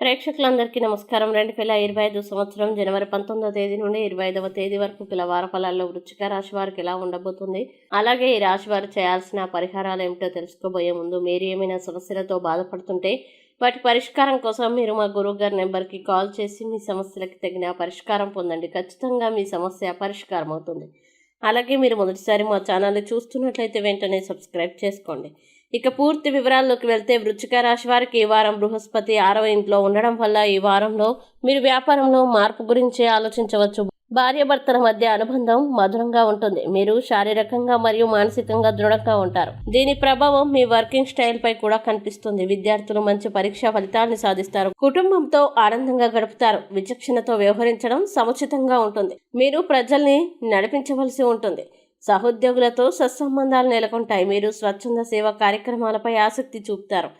ప్రేక్షకులందరికీ నమస్కారం. రెండు వేల ఇరవై ఐదు సంవత్సరం జనవరి పంతొమ్మిదవ తేదీ నుండి ఇరవై ఐదవ తేదీ వరకు గల వారఫలాల్లో వృచ్చిక రాశి వారికి ఎలా ఉండబోతుంది? అలాగే ఈ రాశి వారు చేయాల్సిన పరిహారాలు ఏమిటో తెలుసుకోబోయే ముందు మీరు ఏమైనా సమస్యలతో బాధపడుతుంటే వాటి పరిష్కారం కోసం మీరు మా గురువు గారి నెంబర్కి కాల్ చేసి మీ సమస్యలకు తగిన పరిష్కారం పొందండి. ఖచ్చితంగా మీ సమస్య పరిష్కారం అవుతుంది అలాగే మీరు మొదటిసారి మా ఛానల్ని చూస్తున్నట్లయితే వెంటనే సబ్స్క్రైబ్ చేసుకోండి. ఇక పూర్తి వివరాల్లోకి వెళ్తే వృచ్చిక రాశి వారికి ఈ వారం బృహస్పతి ఆరవ ఇంట్లో ఉండడం వల్ల ఈ వారంలో మీరు వ్యాపారంలో మార్పు గురించి ఆలోచించవచ్చు. భార్యాభర్తల మధ్య అనుబంధం మధురంగా ఉంటుంది. మీరు శారీరకంగా మరియు మానసికంగా దృఢంగా ఉంటారు. దీని ప్రభావం మీ వర్కింగ్ స్టైల్ పై కూడా కనిపిస్తుంది. విద్యార్థులు మంచి పరీక్షా ఫలితాలను సాధిస్తారు. కుటుంబంతో ఆనందంగా గడుపుతారు. విచక్షణతో వ్యవహరించడం సముచితంగా ఉంటుంది. మీరు ప్రజల్ని నడిపించవలసి ఉంటుంది. సహోద్యోగులతో సత్సంబంధాలు నెలకొంటాయి. మీరు స్వచ్ఛంద సేవా కార్యక్రమాలపై ఆసక్తి చూపుతారు.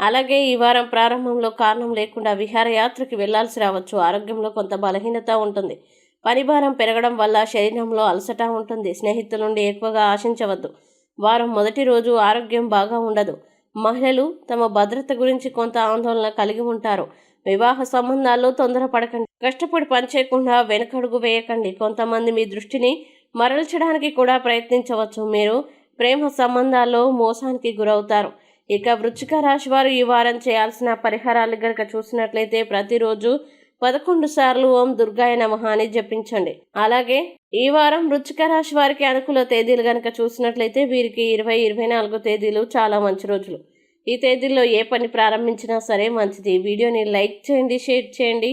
అలాగే ఈ వారం ప్రారంభంలో కారణం లేకుండా విహారయాత్రకి వెళ్ళాల్సి రావచ్చు. ఆరోగ్యంలో కొంత బలహీనత ఉంటుంది. పనిభారం పెరగడం వల్ల శరీరంలో అలసట ఉంటుంది. స్నేహితుల నుండి ఎక్కువగా ఆశించవద్దు. వారం మొదటి రోజు ఆరోగ్యం బాగా ఉండదు. మహిళలు తమ భద్రత గురించి కొంత ఆందోళన కలిగి ఉంటారు. వివాహ సంబంధాల్లో తొందరపడకండి. కష్టపడి పనిచేయకుండా వెనకడుగు వేయకండి. కొంతమంది మీ దృష్టిని మరల్చడానికి కూడా ప్రయత్నించవచ్చు. మీరు ప్రేమ సంబంధాల్లో మోసానికి గురవుతారు. ఇక వృచ్చిక రాశి వారు ఈ వారం చేయాల్సిన పరిహారాలు గనక చూసినట్లయితే ప్రతిరోజు పదకొండు సార్లు ఓం దుర్గాయ నమః అని జపించండి. అలాగే ఈ వారం వృచ్చిక రాశి వారికి అనుకూల తేదీలు గనక చూసినట్లయితే వీరికి ఇరవై ఇరవై నాలుగు తేదీలు చాలా మంచి రోజులు. ఈ తేదీల్లో ఏ పని ప్రారంభించినా సరే మంచిది. వీడియోని లైక్ చేయండి షేర్ చేయండి.